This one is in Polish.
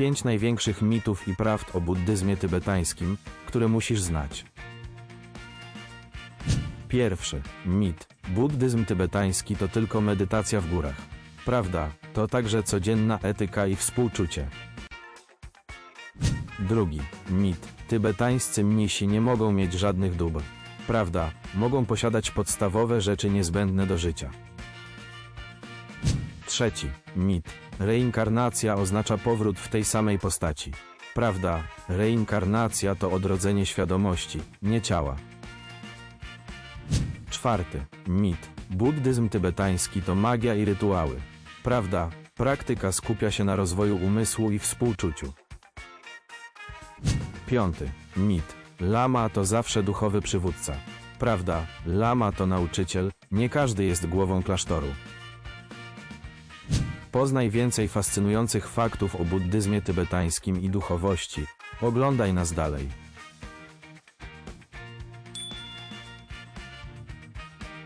Pięć największych mitów i prawd o buddyzmie tybetańskim, które musisz znać. Pierwszy mit. Buddyzm tybetański to tylko medytacja w górach. Prawda, to także codzienna etyka i współczucie. Drugi mit. Tybetańscy mnisi nie mogą mieć żadnych dóbr. Prawda, mogą posiadać podstawowe rzeczy niezbędne do życia. Trzeci mit. Reinkarnacja oznacza powrót w tej samej postaci. Prawda, reinkarnacja to odrodzenie świadomości, nie ciała. Czwarty mit. Buddyzm tybetański to magia i rytuały. Prawda, praktyka skupia się na rozwoju umysłu i współczuciu. Piąty mit. Lama to zawsze duchowy przywódca. Prawda, lama to nauczyciel, nie każdy jest głową klasztoru. Poznaj więcej fascynujących faktów o buddyzmie tybetańskim i duchowości. Oglądaj nas dalej.